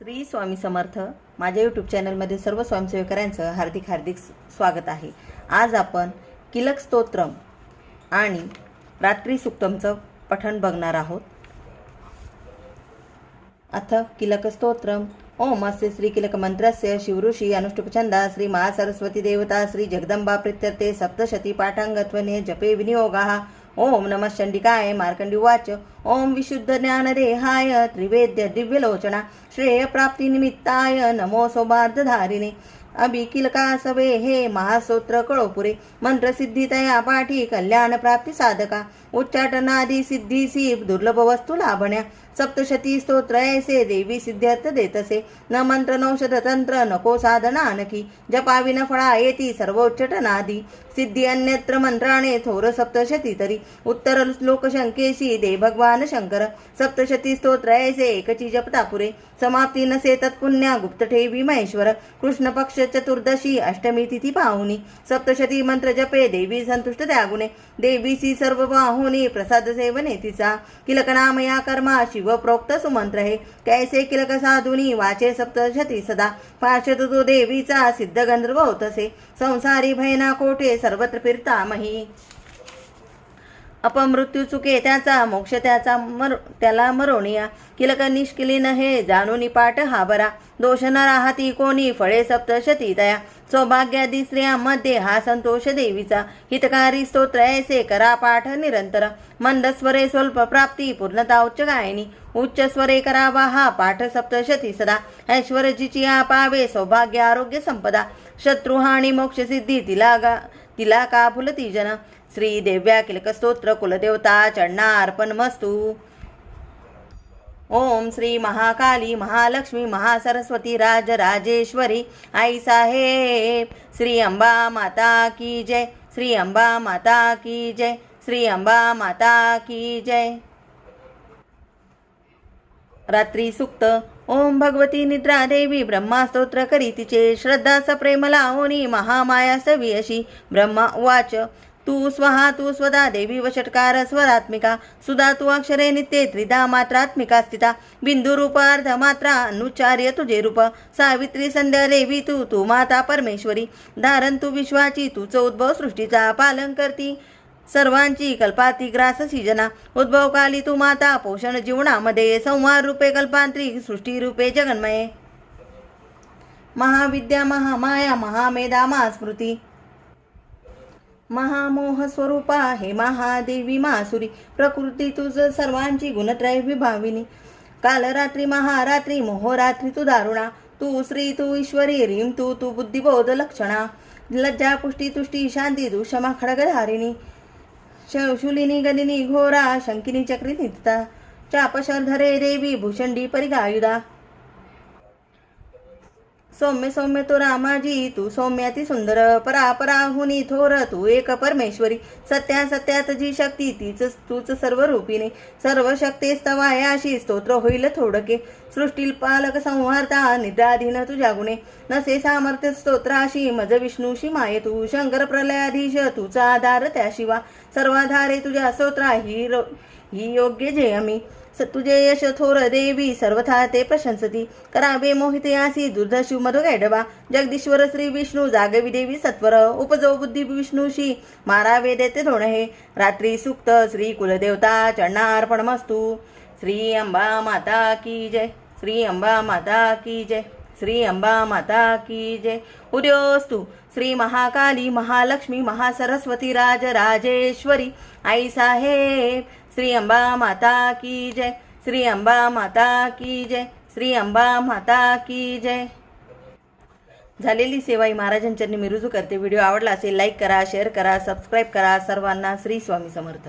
श्री स्वामी समर्थ माझ्या यूट्यूब चॅनलमध्ये सर्व स्वयंसेवकऱ्यांचं हार्दिक हार्दिक स्वागत आहे. आज आपण किलक स्तोत्रम आणि रात्री सुक्तमचं पठण बघणार आहोत. अथ किलक स्तोत्रम. ओम अस्य श्री किलक मंत्रस्य शिवऋषी अनुष्टुपछंदा श्री महासरस्वती देवता श्री जगदंबा प्रित्यर्थे सप्तशती पाठांगत्वने जपे विनियोगाः. ओम नमः चंडिकाय मार्कंडी उवाच। ओम विशुद्ध ज्ञानदेहाय त्रिवेद्य दिव्यलोचना। श्रेयप्राप्तिनिमित्ताय नमो सौभार्धधारिणे अभिकिलकासवे हे महासूत्र कळोपुरे. मंत्रसिद्धितया पाठी कल्याण प्राप्ती साधका. उच्चाटनादी सिद्धीसी दुर्लभ वस्तू लाभण्या. सप्तशती स्तोत्र ऐसे देवी सिद्ध्यर्थ देतसे. न मंत्र नौषध तंत्र नको साधना आणखी. जपावी न फळा येती सर्वोच्चटनादी. सिद्धी अन्यत्र मंत्राणे थोर सप्तशती तरी. उत्तर लोकशंकेशी दे भगवान शंकर. सप्तशती स्तोत्र ऐसे एकची जपता पुरे समाप्ती नसे तत्पुण्या गुप्त ठेवी महेश्वर. कृष्ण पक्ष चतुर्दशी अष्टमी तिथी पाहुनी। सप्तशती मंत्र जपे देवी संतुष्ट त्यागुणे। देवीसी सर्व बाहुनी प्रसाद सेवने तिचा। किलक या कर्मा शिव प्रोक्त सुमंत्र हे। कैसे किलक साधुनी वाचे सप्तशती सदा। पार्श्वत तो देवीचा सिद्ध गंधर्व होतसे संसारी भयना कोठे सर्वत्र फिरता मही। अपमृत्यू चुके त्याचा मोक्ष त्याचा मर त्याला मरोनिया. किलक निष्किलीन हे जाणून पाठ हा बरा. दोष न राहती कोणी फळे सप्तशती तया सौभाग्यादी स्त्रियांमध्ये हा संतोष देवीचा. हितकारी स्तोत्र ऐसे करा पाठ निरंतर. मंद स्वरे स्वल्प प्राप्ती पूर्णता उच्च गायनी. उच्च स्वरे करावा हा पाठ सप्तशती सदा. ऐश्वर्याची पावे सौभाग्य आरोग्य संपदा. शत्रुहानी मोक्ष सिद्धी तिला गा तिला का फुलती जन. श्री देव्या किलक स्तोत्र कुलदेवता चढणा अर्पण मस्तू। ओम श्री महाकाली महालक्ष्मी महासरस्वती राज राजेश्वरी आई साहेब। श्री अंबा माता की जय। श्री अंबा माता की जय। श्री अंबा माता की जय। रात्री सुक्त। ओम भगवती निद्रा देवी ब्रह्मा स्तोत्र करी तिचे श्रद्धा सप्रेम लावणी महामाया सवी अशी ब्रह्मा उवाच तू स्वहा तू स्वदा देवी वषटकार स्वरात्मिका सुधा तू अक्षरे नित्ये त्रिदा मात्रात्मिका स्थिता. बिंदू रूप अर्ध मात्रा अनुचार्य तुझे रूप. सावित्री संध्या देवी तू तू माता परमेश्वरी. धारण तू विश्वाची तूच उद्भव सृष्टीचा पालन करती. सर्वांची कल्पाती ग्रास सिजना. उद्भवकाली तू माता पोषण जीवनामध्ये संहार रूपे कल्पांतरी सृष्टी रूपे जगन्मये. महाविद्या महामाया महामेधा महास्मृती. महामोह स्वरूपा हे महादेवी मासुरी. प्रकृती तुझ सर्वांची गुणत्रय विभाविनी कालरात्री महारात्री मोहरात्री तू दारुणा. तू श्री तू ईश्वरी रीम तू तू बुद्धिबोध लक्षणा. लज्जा पुष्टी तुष्टी शांती तू क्षमा खडगधारिणी. शूलिनी गलिनी घोरा शंकिनी चक्री नित्ता चापशरधरे देवी भूषंडी परिगायुदा सौम्य सौम्य तो रामाजी तू सौम्याती सुंदर परा पराहुनी थोर तू एक परमेश्वरी. सत्या सत्यात जी शक्ती तीच तूच सर्व रूपिणे सर्व शक्ती स्तवायाशी स्तोत्र होईल थोडके. सृष्टील पालक संहारता निद्राधीन तुझ्या गुणे. नसे सामर्थ्य स्तोत्राशी मज विष्णूशी माये तू. शंकर प्रलयाधीश तुझा आधार त्याशिवा सर्वाधारे तुझ्या स्तोत्रा ही रो- ही योग्य जयमी तुझे यश थोर देवी सर्वथा ते प्रशंसती. करावे मोहिते आसी दुर्धशु मधु गैडवा. जगदीश्वर श्री विष्णू जागवी देवी सत्वर. उपजो बुद्धी विष्णूशी मारावे देते धोण हे रात्री सुक्त श्री कुलदेवता चरणार्पण मस्तू. श्री अंबा माता की जय. श्री अंबा माता की जय. श्री अंबा माता की जय. उद्योस्तु. श्री महाकाली महालक्ष्मी महासरस्वती राज राजेश्वरी. आई साहेब श्री अंबा माता की जय. श्री अंबा माता की जय. श्री अंबा माता की जय. झालेली सेवा ही महाराजांच्या मी रुजू करते. व्हिडिओ आवडला असेल लाईक करा शेअर करा सबस्क्राईब करा. सर्वांना श्री स्वामी समर्थ.